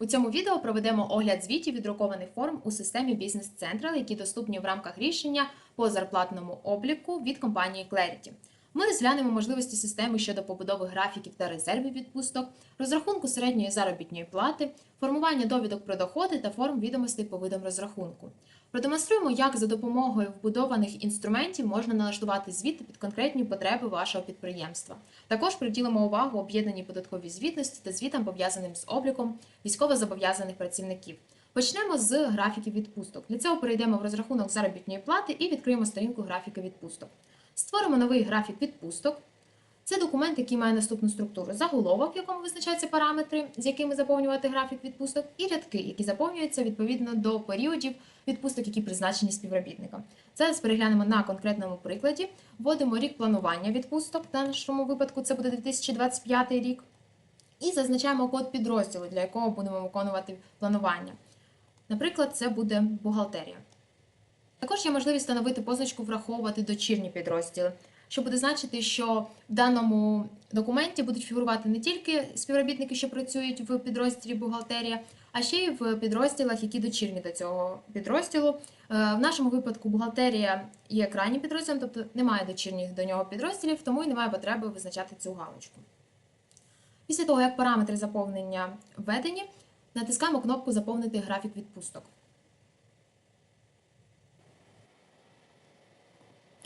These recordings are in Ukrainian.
У цьому відео проведемо огляд звітів віддрукованих форм у системі Business Central, які доступні в рамках рішення по зарплатному обліку від компанії Clarity. Ми розглянемо можливості системи щодо побудови графіків та резервів відпусток, розрахунку середньої заробітної плати, формування довідок про доходи та форм відомостей по видам розрахунку. Продемонструємо, як за допомогою вбудованих інструментів можна налаштувати звіти під конкретні потреби вашого підприємства. Також приділимо увагу об'єднаній податковій звітності та звітам, пов'язаним з обліком військовозобов'язаних працівників. Почнемо з графіків відпусток. Для цього перейдемо в розрахунок заробітної плати і відкриємо сторінку графіки відпусток. Створимо новий графік відпусток. Це документ, який має наступну структуру: заголовок, в якому визначаються параметри, з якими заповнювати графік відпусток, і рядки, які заповнюються відповідно до періодів відпусток, які призначені співробітникам. Зараз переглянемо на конкретному прикладі. Вводимо рік планування відпусток, в нашому випадку це буде 2025 рік. І зазначаємо код підрозділу, для якого будемо виконувати планування. Наприклад, це буде бухгалтерія. Також є можливість встановити позначку враховувати дочірні підрозділи, що буде значити, що в даному документі будуть фігурувати не тільки співробітники, що працюють в підрозділі бухгалтерія, а ще й в підрозділах, які дочірні до цього підрозділу. Е, В нашому випадку бухгалтерія є крайнім підрозділом, тобто немає дочірніх до нього підрозділів, тому і немає потреби визначати цю галочку. Після того, як параметри заповнення введені, натискаємо кнопку Заповнити графік відпусток.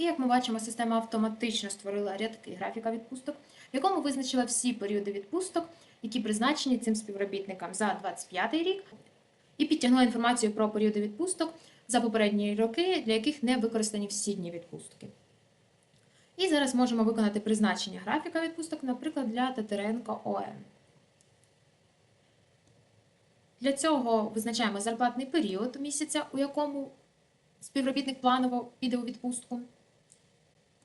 І як ми бачимо, система автоматично створила рядки графіка відпусток, в якому визначила всі періоди відпусток, які призначені цим співробітникам за 25 рік, і підтягнула інформацію про періоди відпусток за попередні роки, для яких не використані всі дні відпустки. І зараз можемо виконати призначення графіка відпусток, наприклад, для Тетеренко ОМ. Для цього визначаємо зарплатний період місяця, у якому співробітник планово піде у відпустку,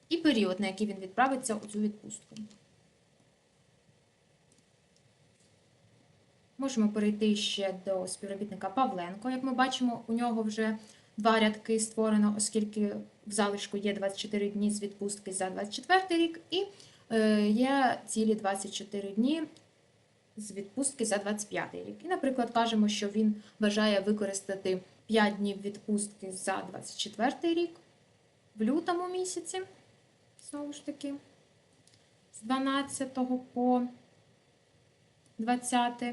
і період, на який він відправиться у цю відпустку. Можемо перейти ще до співробітника Павленко. Як ми бачимо, у нього вже два рядки створено, оскільки в залишку є 24 дні з відпустки за 24 рік, і е, є цілі 24 дні з відпустки за 25 рік. І, наприклад, кажемо, що він бажає використати 5 днів відпустки за 24 рік в лютому місяці, знову ж таки, з 12 по 20.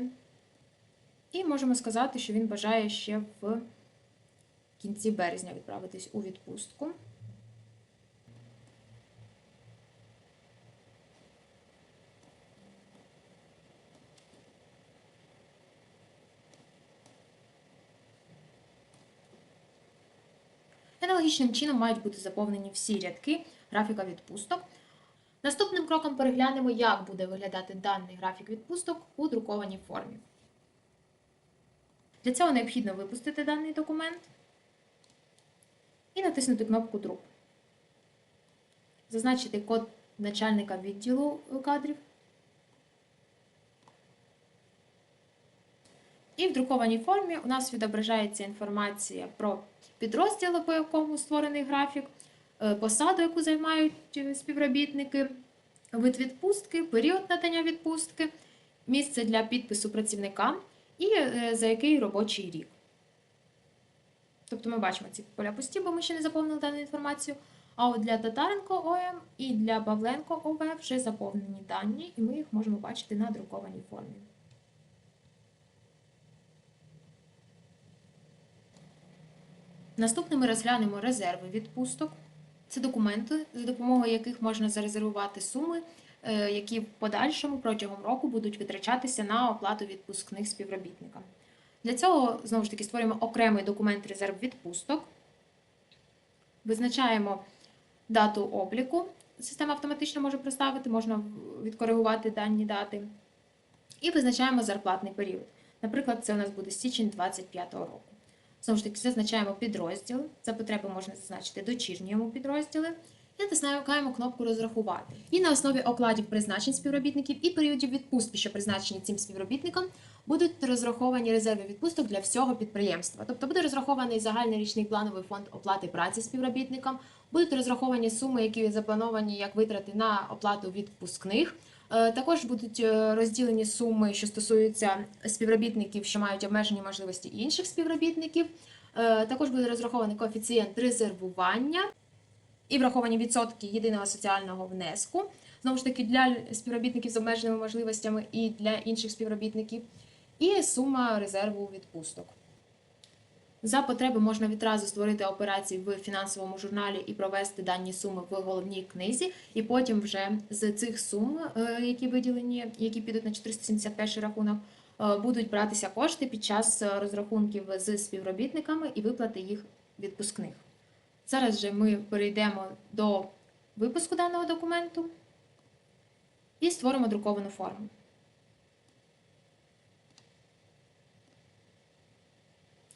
І можемо сказати, що він бажає ще в кінці березня відправитись у відпустку. Аналогічним чином мають бути заповнені всі рядки графіка відпусток. Наступним кроком переглянемо, як буде виглядати даний графік відпусток у друкованій формі. Для цього необхідно випустити даний документ і натиснути кнопку Друк. Зазначити код начальника відділу кадрів. І в друкованій формі у нас відображається інформація про підрозділи, по якому створений графік, посаду, яку займають е, співробітники, вид відпустки, період надання відпустки, місце для підпису працівника і е, за який робочий рік. Тобто ми бачимо ці поля пусті, бо ми ще не заповнили дану інформацію. А от для Татаренко ОМ і для Павленко ОВ вже заповнені дані, і ми їх можемо бачити на друкованій формі. Наступним ми розглянемо резерви відпусток. Це документи, за допомогою яких можна зарезервувати суми, е, які в подальшому протягом року будуть витрачатися на оплату відпускних співробітникам. Для цього, знову ж таки, створюємо окремий документ резерв відпусток, визначаємо дату обліку. Система автоматично може проставити, можна відкоригувати дані дати. І визначаємо зарплатний період. Наприклад, це у нас буде січень 2025 року. Знову ж таки, зазначаємо підрозділ. За потреби можна зазначити дочірні підрозділи. І натискаємо кнопку Розрахувати. І на основі окладів призначень співробітників і періодів відпустки, що призначені цим співробітникам, будуть розраховані резерви відпусток для всього підприємства. Тобто буде розрахований загальний річний плановий фонд оплати праці співробітникам, будуть розраховані суми, які заплановані як витрати на оплату відпускних. Е, Також будуть е, розділені суми, що стосуються співробітників, що мають обмежені можливості інших співробітників. Е, Також буде розрахований коефіцієнт резервування і враховані відсотки єдиного соціального внеску. Знову ж таки, для співробітників з обмеженими можливостями і для інших співробітників, і сума резерву відпусток. За потреби можна відразу створити операції в фінансовому журналі і провести дані суми в головній книзі, і потім вже з цих сум, е, які виділені, які підуть на 471 рахунок, е, будуть братися кошти під час розрахунків з співробітниками і виплати їх відпускних. Зараз же ми перейдемо до випуску даного документу і створимо друковану форму.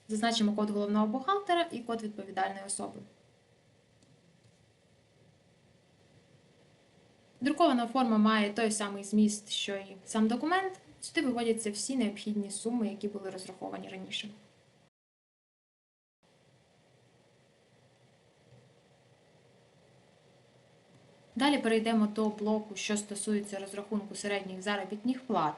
Зазначимо код головного бухгалтера і код відповідальної особи. Друкована форма має той самий зміст, що і сам документ. Сюди виводяться всі необхідні суми, які були розраховані раніше. Далі перейдемо до блоку, що стосується розрахунку середніх заробітних плат.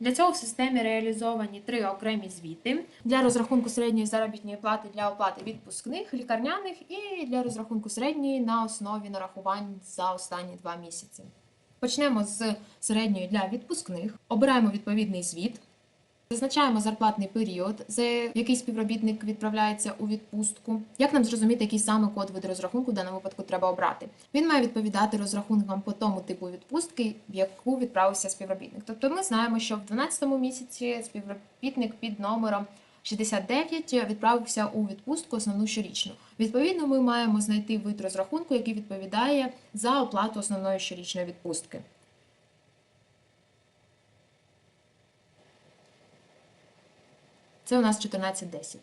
Для цього в системі реалізовані три окремі звіти для розрахунку середньої заробітної плати для оплати відпускних, лікарняних і для розрахунку середньої на основі нарахувань за останні два місяці. Почнемо з середньої для відпускних. Обираємо відповідний звіт. Зазначаємо зарплатний період, за який співробітник відправляється у відпустку. Як нам зрозуміти, який саме код виду розрахунку в даному випадку треба обрати? Він має відповідати розрахункам по тому типу відпустки, в яку відправився співробітник. Тобто ми знаємо, що в 12 місяці співробітник під номером 69 відправився у відпустку основну щорічну. Відповідно, ми маємо знайти вид розрахунку, який відповідає за оплату основної щорічної відпустки. Це у нас 1410.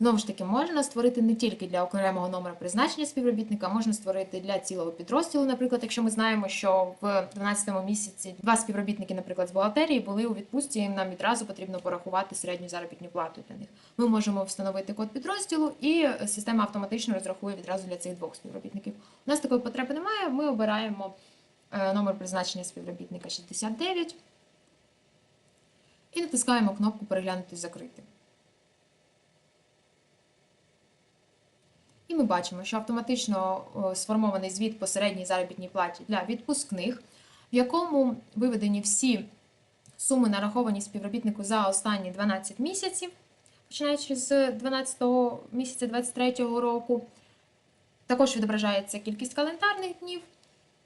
Знову ж таки, можна створити не тільки для окремого номера призначення співробітника, можна створити для цілого підрозділу. Наприклад, якщо ми знаємо, що в 12 місяці два співробітники, наприклад, з бухгалтерії були у відпустці, і нам відразу потрібно порахувати середню заробітну плату для них. Ми можемо встановити код підрозділу, і система автоматично розрахує відразу для цих двох співробітників. У нас такої потреби немає. Ми обираємо е, номер призначення співробітника 69 і натискаємо кнопку Переглянути закрити. І ми бачимо, що автоматично сформований звіт по середній заробітній платі для відпускних, в якому виведені всі суми, нараховані співробітнику за останні 12 місяців, починаючи з 12 місяця 2023 року. Також відображається кількість календарних днів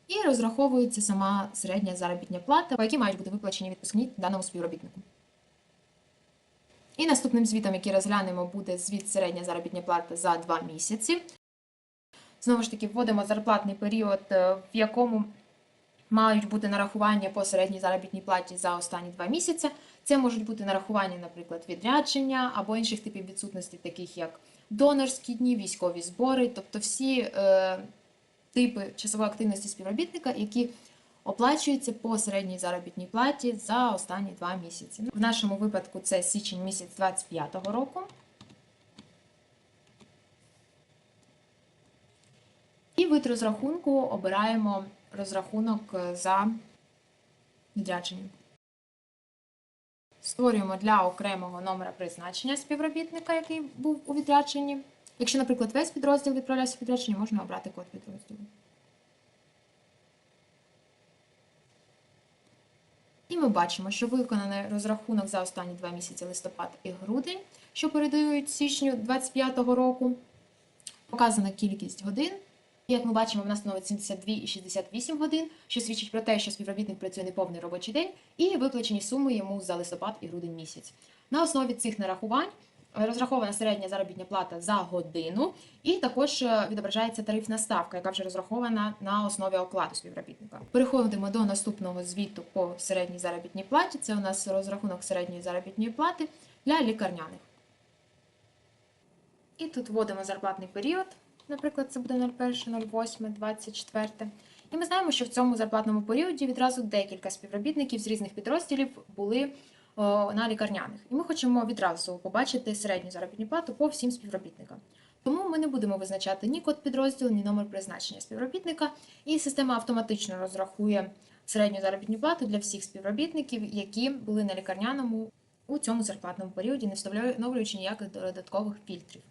і розраховується сама середня заробітня плата, по якій мають бути виплачені відпускні даному співробітнику. І наступним звітом, який розглянемо, буде звіт середня заробітня плата за 2 місяці. Знову ж таки, вводимо зарплатний період, е, в якому мають бути нарахування по середній заробітній платі за останні 2 місяці. Це можуть бути нарахування, наприклад, відрядження або інших типів відсутності, таких як донорські дні, військові збори, тобто всі е, типи часової активності співробітника, які оплачується по середній заробітній платі за останні два місяці. В нашому випадку це січень місяць 2025 року. І вид розрахунку обираємо розрахунок за відрядженням. Створюємо для окремого номера призначення співробітника, який був у відрядженні. Якщо, наприклад, весь підрозділ відправлявся в відрядження, можна обрати код підрозділу. Ми бачимо, що виконаний розрахунок за останні два місяці листопад і грудень, що передають січню 2025 року. Показана кількість годин. Як ми бачимо, в нас становить 72 і 68 годин, що свідчить про те, що співробітник працює неповний робочий день, і виплачені суми йому за листопад і грудень місяць. На основі цих нарахувань розрахована середня заробітня плата за годину, і також е, відображається тарифна ставка, яка вже розрахована на основі окладу співробітника. Переходимо до наступного звіту по середній заробітній платі. Це у нас розрахунок середньої заробітної плати для лікарняних. І тут вводимо зарплатний період. Наприклад, це буде 01.08.24. І ми знаємо, що в цьому зарплатному періоді відразу декілька співробітників з різних підрозділів були на лікарняних. І ми хочемо відразу побачити середню заробітну плату по всім співробітникам. Тому ми не будемо визначати ні код підрозділу, ні номер призначення співробітника, і система автоматично розрахує середню заробітну плату для всіх співробітників, які були на лікарняному у цьому зарплатному періоді, не встановлюючи ніяких додаткових фільтрів.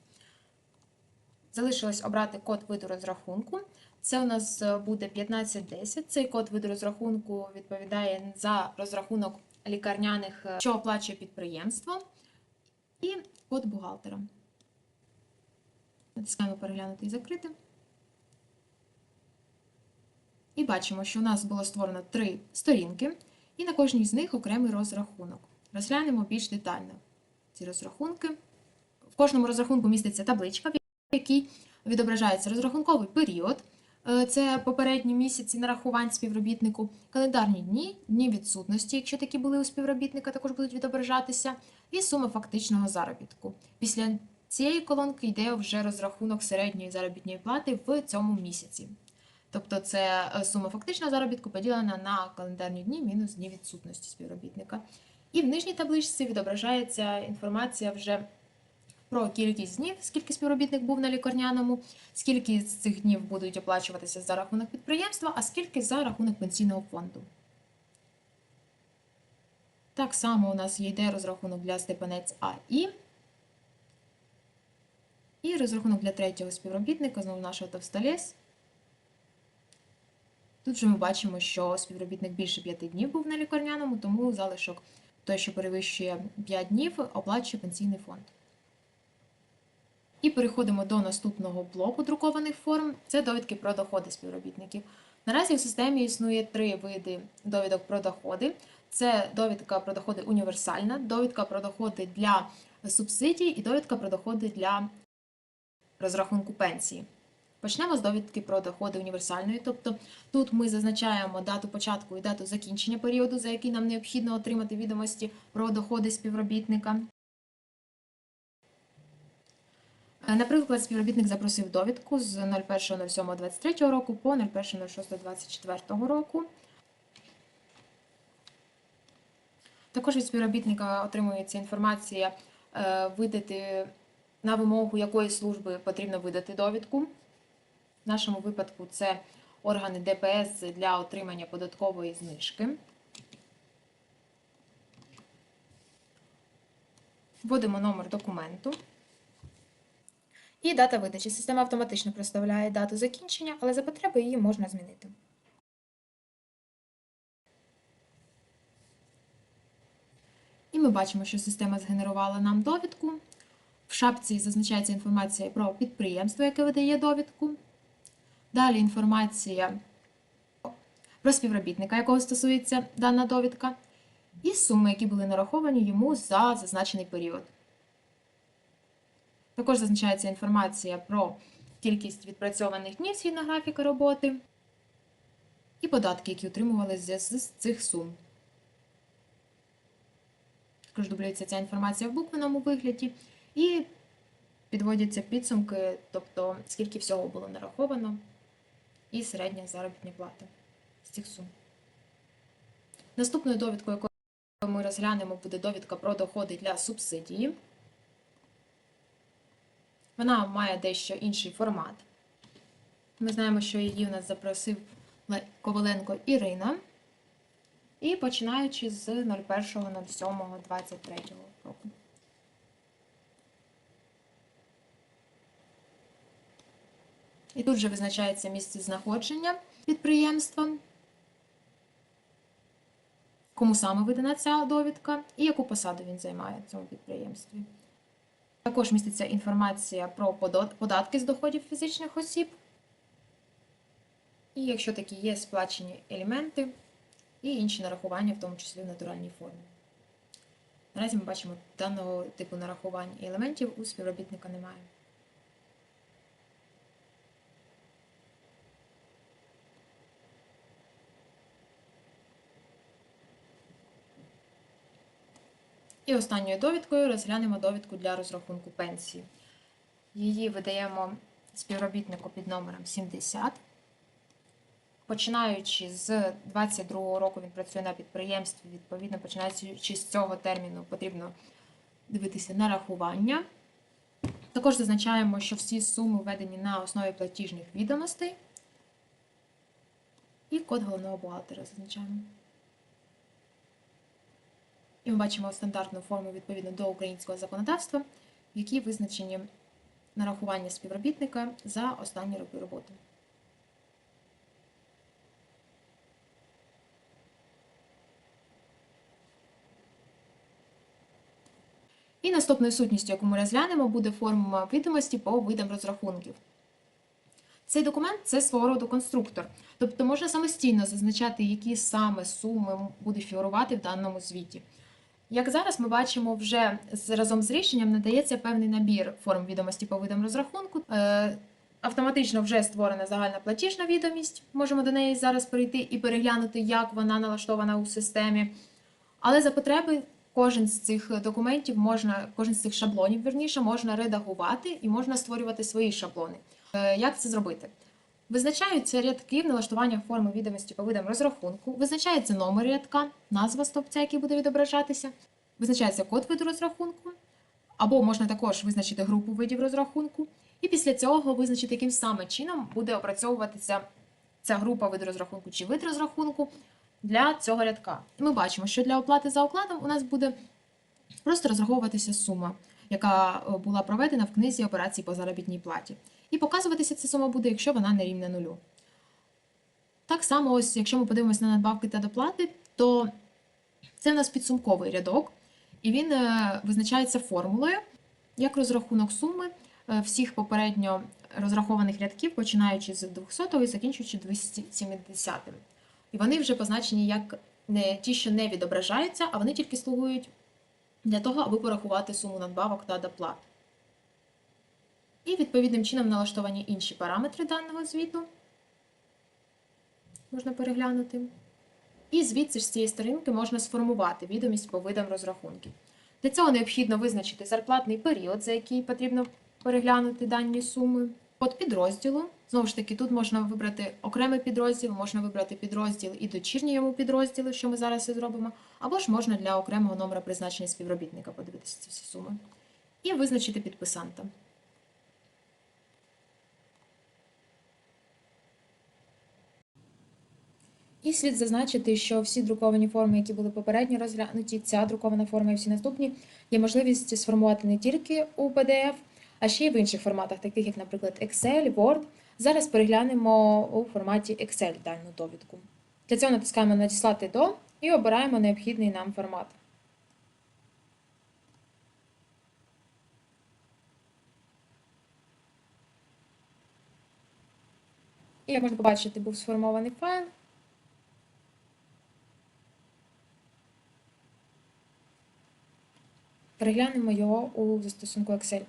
Залишилось обрати код виду розрахунку. Це у нас е, буде 1510. Цей код виду розрахунку відповідає за розрахунок лікарняних, е, що оплачує підприємство, і код бухгалтера. Натискаємо переглянути і закрити. І бачимо, що у нас було створено три сторінки, і на кожній з них окремий розрахунок. Розглянемо більш детально ці розрахунки. В кожному розрахунку міститься табличка, в якій відображається розрахунковий період. Е, Це попередні місяці нарахувань співробітнику, календарні дні, дні відсутності, якщо такі були у співробітника, також будуть відображатися, і сума фактичного заробітку. Після цієї колонки йде вже розрахунок середньої заробітної плати в цьому місяці. Тобто це е, сума фактичного заробітку поділена на календарні дні мінус дні відсутності співробітника. І в нижній табличці відображається інформація вже про кількість днів, скільки співробітник був на лікарняному, скільки з цих днів будуть оплачуватися за рахунок підприємства, а скільки за рахунок пенсійного фонду. Так само у нас є йде розрахунок для степанець АІ. І розрахунок для третього співробітника, знову нашого товстоліс. Тут вже ми бачимо, що співробітник більше 5 днів був на лікарняному, тому залишок той, що перевищує 5 днів, оплачує пенсійний фонд. І переходимо до наступного блоку друкованих форм. Це довідки про доходи співробітників. Наразі в системі існує три види довідок про доходи. Це довідка про доходи універсальна, довідка про доходи для субсидій і довідка про доходи для розрахунку пенсії. Почнемо з довідки про доходи універсальної, тобто тут ми зазначаємо дату початку і дату закінчення періоду, за який нам необхідно отримати відомості про доходи співробітника. Е, Наприклад, співробітник запросив довідку з 01.07.23 року по 01.06.24 року. Також від співробітника отримується інформація е, видати на вимогу якої служби потрібно видати довідку. В нашому випадку це органи ДПС для отримання податкової знижки. Вводимо номер документу. І дата видачі. Система автоматично проставляє дату закінчення, але за потреби її можна змінити. І ми бачимо, що система згенерувала нам довідку. В шапці зазначається інформація про підприємство, яке видає довідку. Далі інформація про співробітника, якого стосується дана довідка, і суми, які були нараховані йому за зазначений період. Також зазначається інформація про кількість відпрацьованих днів згідно графіка роботи і податки, які отримували з цих сум. Також дублюється ця інформація в буквеному вигляді і підводяться підсумки, тобто скільки всього було нараховано, і середня заробітна плата з цих сум. Наступною довідкою, яку ми розглянемо, буде довідка про доходи для субсидії. Вона має дещо інший формат. Ми знаємо, що її у нас запросив Коваленко Ірина. І починаючи з 01.07.23 року. І тут же визначається місце знаходження підприємства, кому саме видана ця довідка і яку посаду він займає в цьому підприємстві. Також міститься інформація про податки з доходів фізичних осіб. І якщо такі є сплачені елементи і інші нарахування, в тому числі в натуральній формі. Наразі ми бачимо, даного типу нарахувань і елементів у співробітника немає. І останньою довідкою розглянемо довідку для розрахунку пенсії. Її видаємо співробітнику під номером 70. Починаючи з 22 року він працює на підприємстві, відповідно, починаючи з цього терміну, потрібно дивитися нарахування. Також зазначаємо, що всі суми введені на основі платіжних відомостей. І код головного бухгалтера зазначаємо. І ми бачимо стандартну форму відповідно до українського законодавства, в якій визначені нарахування співробітника за останні роки роботи. І наступною сутністю, яку ми розглянемо, буде форма відомості по видам розрахунків. Цей документ це свого роду конструктор, тобто можна самостійно зазначати, які саме суми буде фігурувати в даному звіті. Як зараз ми бачимо, вже разом з рішенням надається певний набір форм відомості по видам розрахунку. Е, Автоматично вже створена загальна платіжна відомість. Можемо до неї зараз перейти і переглянути, як вона налаштована у системі. Але за потреби кожен з цих документів можна, кожен з цих шаблонів, верніше, можна редагувати і можна створювати свої шаблони. Е, Як це зробити? Визначаються рядки в налаштування форми відомості по видам розрахунку, визначається номер рядка, назва стовпця, який буде відображатися, визначається код виду розрахунку, або можна також визначити групу видів розрахунку, і після цього визначити, яким саме чином буде опрацьовуватися ця група виду розрахунку чи вид розрахунку для цього рядка. Ми бачимо, що для оплати за окладом у нас буде просто розраховуватися сума, яка е, була проведена в книзі операцій по заробітній платі. І показуватися ця сума буде, якщо вона не рівна нулю. Так само, ось, якщо ми подивимося на надбавки та доплати, то це в нас підсумковий рядок, і він е, визначається формулою як розрахунок суми е, всіх попередньо розрахованих рядків, починаючи з 200 і закінчуючи 270. І вони вже позначені як не ті, що не відображаються, а вони тільки слугують для того, аби порахувати суму надбавок та доплат. І відповідним чином налаштовані інші параметри даного звіту. Можна переглянути. І звідси ж з цієї сторінки можна сформувати відомість по видам розрахунків. Для цього необхідно визначити зарплатний період, за який потрібно переглянути дані суми. Код підрозділу. Знову ж таки, тут можна вибрати окремий підрозділ, можна вибрати підрозділ і дочірні йому підрозділи, що ми зараз і зробимо, або ж можна для окремого номера призначення співробітника подивитися ці всі суми. І визначити підписанта. І слід зазначити, що всі друковані форми, які були попередньо розглянуті, ця друкована форма і всі наступні, є можливість сформувати не тільки у PDF, а ще й в інших форматах, таких як, наприклад, Excel, Word. Зараз переглянемо у форматі Excel дану довідку. Для цього натискаємо Надіслати до і обираємо необхідний нам формат. І як можна побачити, був сформований файл. Переглянемо його у застосунку Excel.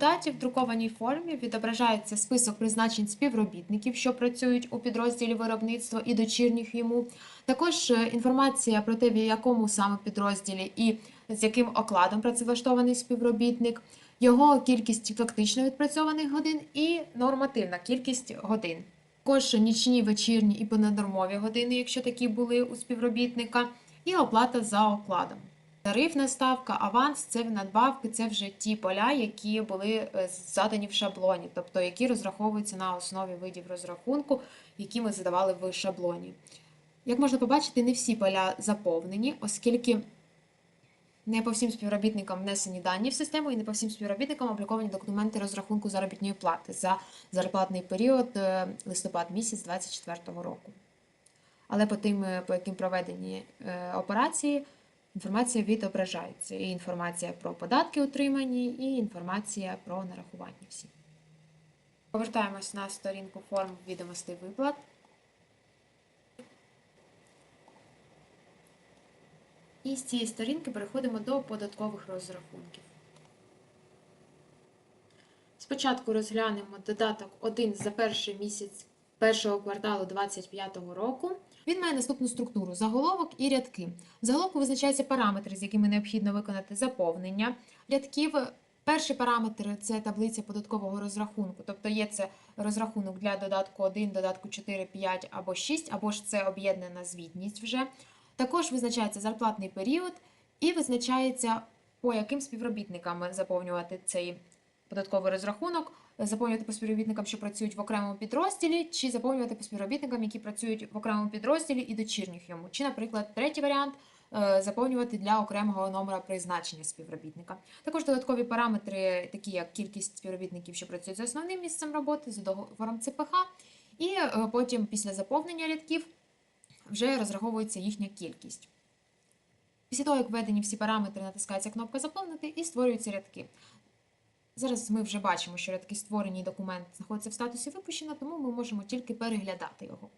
Результаті в друкованій формі відображається список призначень співробітників, що працюють у підрозділі виробництва і дочірніх йому. Також е, інформація про те, в якому саме підрозділі і з яким окладом працевлаштований співробітник, його кількість фактично відпрацьованих годин і нормативна кількість годин. Також нічні, вечірні і понаднормові години, якщо такі були у співробітника, і оплата за окладом. Тарифна ставка, аванс це надбавки, це вже ті поля, які були е, задані в шаблоні, тобто які розраховуються на основі видів розрахунку, які ми задавали в шаблоні. Як можна побачити, не всі поля заповнені, оскільки не по всім співробітникам внесені дані в систему і не по всім співробітникам обліковані документи розрахунку заробітної плати за зарплатний період е, листопад місяць 2024 року. Але по тим, е, по яким проведені е, операції, інформація відображається. І інформація про податки отримані, і інформація про нарахування всі. Повертаємось на сторінку форм відомостей виплат. І з цієї сторінки переходимо до податкових розрахунків. Спочатку розглянемо додаток 1 за перший місяць першого кварталу 2025 року. Він має наступну структуру: заголовок і рядки. В заголовку визначаються параметри, з якими необхідно виконати заповнення рядків. Перший параметр це таблиця податкового розрахунку, тобто є це розрахунок для додатку 1, додатку 4, 5 або 6, або ж це об'єднана звітність вже. Також визначається зарплатний період І визначається, по яким співробітникам заповнювати цей податковий розрахунок, заповнювати по співробітникам, що працюють в окремому підрозділі, чи заповнювати по співробітникам, які працюють в окремому підрозділі і дочірніх йому. Чи, наприклад, третій варіант е, заповнювати для окремого номера призначення співробітника. Також додаткові параметри, такі як кількість співробітників, що працюють за основним місцем роботи, за договором ЦПХ, і е, потім після заповнення рядків вже розраховується їхня кількість. Після того, як введені всі параметри, натискається кнопка Заповнити і створюються рядки. Зараз ми вже бачимо, що рядки створені документ знаходиться в статусі випущено, тому ми можемо тільки переглядати його.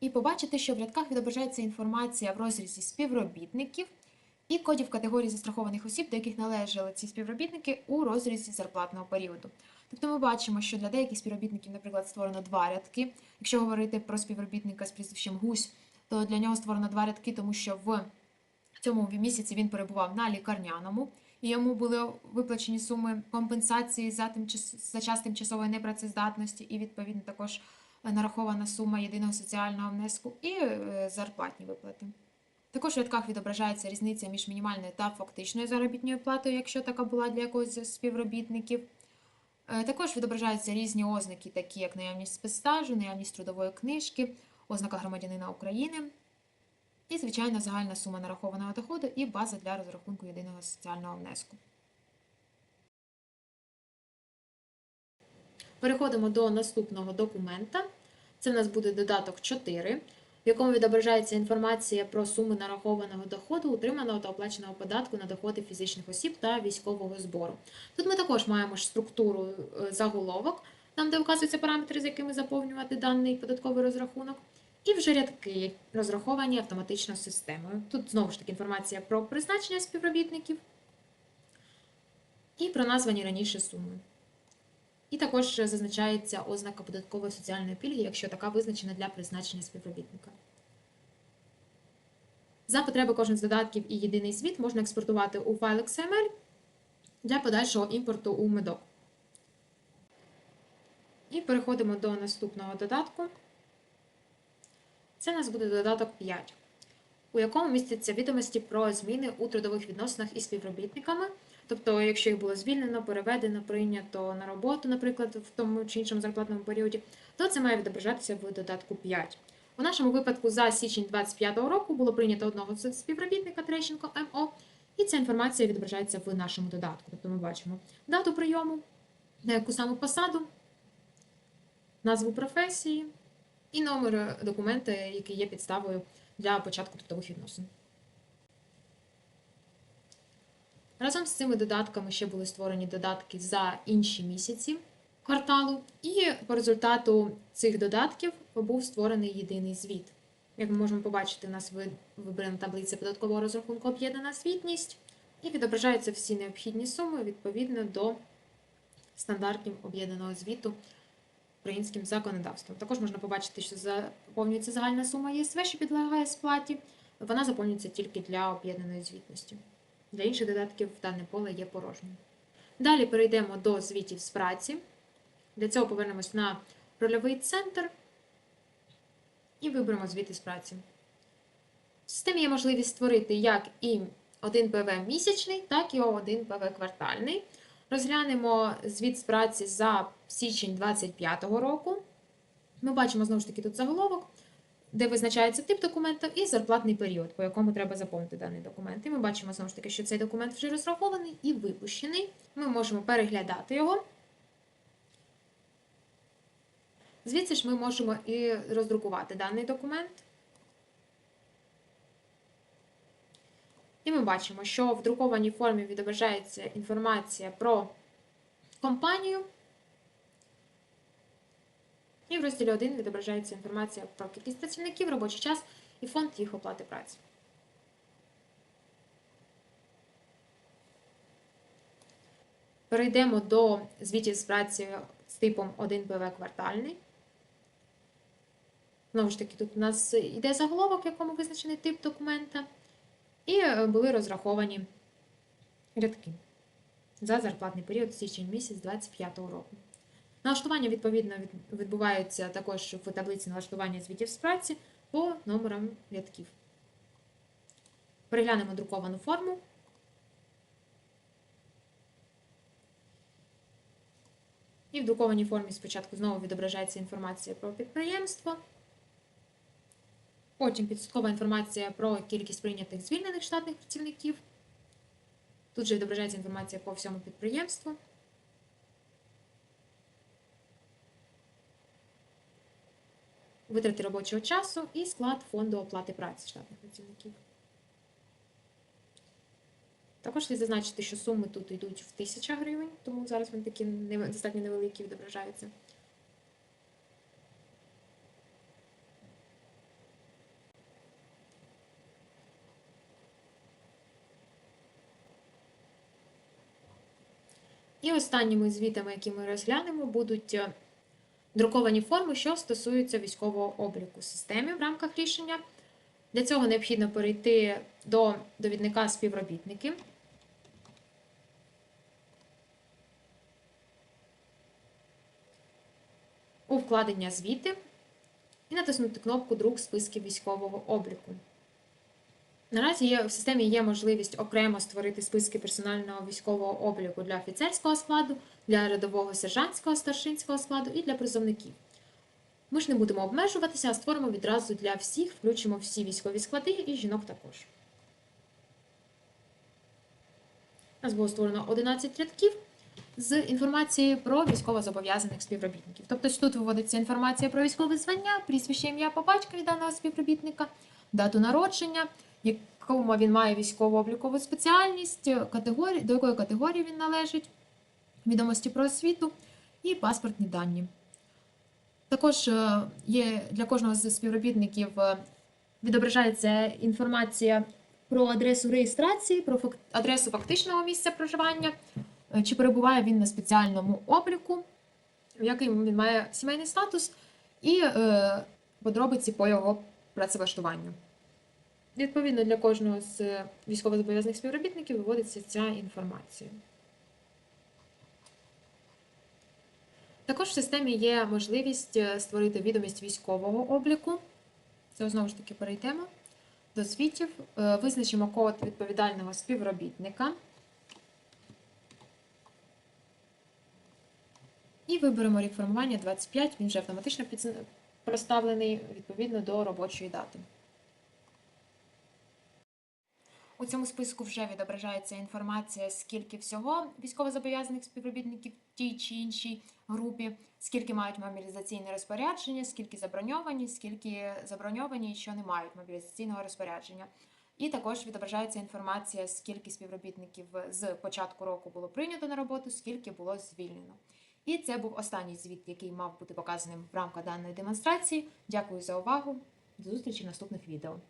І побачити, що в рядках відображається інформація в розрізі співробітників і кодів категорій застрахованих осіб, до яких належали ці співробітники у розрізі зарплатного періоду. Тобто ми бачимо, що для деяких співробітників, наприклад, створено два рядки. Якщо говорити про співробітника з прізвищем Гусь, то для нього створено два рядки, тому що в цьому місяці він перебував на лікарняному, і йому були виплачені суми компенсації за, тимчас... за час тимчасової непрацездатності, і відповідно також е, нарахована сума єдиного соціального внеску і е, зарплатні виплати. Також в рядках відображається різниця між мінімальною та фактичною заробітною платою, якщо така була для якогось з співробітників. Е, Також відображаються різні ознаки, такі як наявність спецстажу, наявність трудової книжки, ознака громадянина України, і, звичайно, загальна сума нарахованого доходу і база для розрахунку єдиного соціального внеску. Переходимо до наступного документа. Це в нас буде додаток 4, в якому відображається інформація про суми нарахованого доходу, утриманого та оплаченого податку на доходи фізичних осіб та військового збору. Тут ми також маємо структуру е, заголовок, там де вказуються параметри, з якими заповнювати даний податковий розрахунок. І вже рядки розраховані автоматично системою. Тут знову ж таки інформація про призначення співробітників і про названі раніше суми. І також зазначається ознака податкової соціальної пільги, якщо така визначена для призначення співробітника. За потреби кожен з додатків і єдиний звіт можна експортувати у файл XML для подальшого імпорту у медок. І переходимо до наступного додатку. Це у нас буде додаток 5, у якому містяться відомості про зміни у трудових відносинах із співробітниками. Тобто, якщо їх було звільнено, переведено, прийнято на роботу, наприклад, в тому чи іншому зарплатному періоді, то це має відображатися в додатку 5. У нашому випадку за січень 2025 року було прийнято одного співробітника Трещенко МО, і ця інформація відображається в нашому додатку. Тобто ми бачимо дату прийому, яку саме посаду, назву професії і номер документа, який є підставою для початку трудових відносин. Разом з цими додатками ще були створені додатки за інші місяці кварталу, і по результату цих додатків був створений єдиний звіт. Як ми можемо побачити, у нас вибрана таблиця податкового розрахунку об'єднана звітність, і відображаються всі необхідні суми відповідно до стандартів об'єднаного звіту українським законодавством. Також можна побачити, що заповнюється загальна сума ЄСВ, що підлягає сплаті. Вона заповнюється тільки для об'єднаної звітності. Для інших додатків дане поле є порожнім. Далі перейдемо до звітів з праці. Для цього повернемось на рольовий центр і виберемо звіти з праці. В системі є можливість створити як і один ПВ місячний, так і один ПВ квартальний. Розглянемо звіт з праці за січень 2025 року. Ми бачимо знову ж таки тут заголовок, де визначається тип документа і зарплатний період, по якому треба заповнити даний документ. І ми бачимо знову ж таки, що цей документ вже розрахований і випущений. Ми можемо переглядати його. Звідси ж ми можемо і роздрукувати даний документ. І ми бачимо, що в друкованій формі відображається інформація про компанію. І в розділі 1 відображається інформація про кількість працівників, робочий час і фонд їх оплати праці. Перейдемо до звітів з праці з типом 1 ПВ квартальний. Знову ж таки, тут у нас йде заголовок, в якому визначений тип документа, і е, були розраховані рядки за зарплатний період січень місяць 2025 року. Налаштування, відповідно, відбувається також в таблиці налаштування звітів з праці по номерам рядків. Переглянемо друковану форму. І в друкованій формі спочатку знову відображається інформація про підприємство. Потім підсуткова інформація про кількість прийнятих звільнених штатних працівників. Тут же відображається інформація по всьому підприємству. Витрати робочого часу і склад фонду оплати праці штатних працівників. Також слід зазначити, що суми тут йдуть в тисяча гривень, тому зараз вони такі достатньо невеликі відображаються. І останніми звітами, які ми розглянемо, будуть е, друковані форми, що стосуються військового обліку системи в рамках рішення. Для цього необхідно перейти до довідника співробітники. У вкладення звіти і натиснути кнопку Друк списків військового обліку. Наразі є, в системі є можливість окремо створити списки персонального військового обліку для офіцерського складу, для рядового сержантського старшинського складу і для призовників. Ми ж не будемо обмежуватися, а створимо відразу для всіх, включимо всі військові склади і жінок також. У нас було створено 11 рядків з інформацією про військовозобов'язаних співробітників. Тобто тут виводиться інформація про військове звання, прізвище ім'я по батькові даного співробітника, дату народження, якому він має військово-облікову спеціальність, категорії, до якої категорії він належить, відомості про освіту і паспортні дані. Також е, є для кожного з співробітників е, відображається інформація про адресу реєстрації, про адресу фактичного місця проживання, е, чи перебуває він на спеціальному обліку, в який він має сімейний статус, і подробиці по його працевлаштуванню. Відповідно, для кожного з е, військовозобов'язаних співробітників виводиться ця інформація. Також в системі є можливість е, створити відомість військового обліку. Це знову ж таки перейдемо до звітів. Е, Визначимо код відповідального співробітника. І виберемо рік формування 25, він вже автоматично проставлений відповідно до робочої дати. У цьому списку вже відображається інформація, скільки всього військовозобов'язаних співробітників в тій чи іншій групі, скільки мають мобілізаційне розпорядження, скільки заброньовані, скільки заброньовані, і що не мають мобілізаційного розпорядження. І також відображається інформація, скільки співробітників з початку року було прийнято на роботу, скільки було звільнено. І це був останній звіт, який мав бути показаним в рамках даної демонстрації. Дякую за увагу. До зустрічі в наступних відео.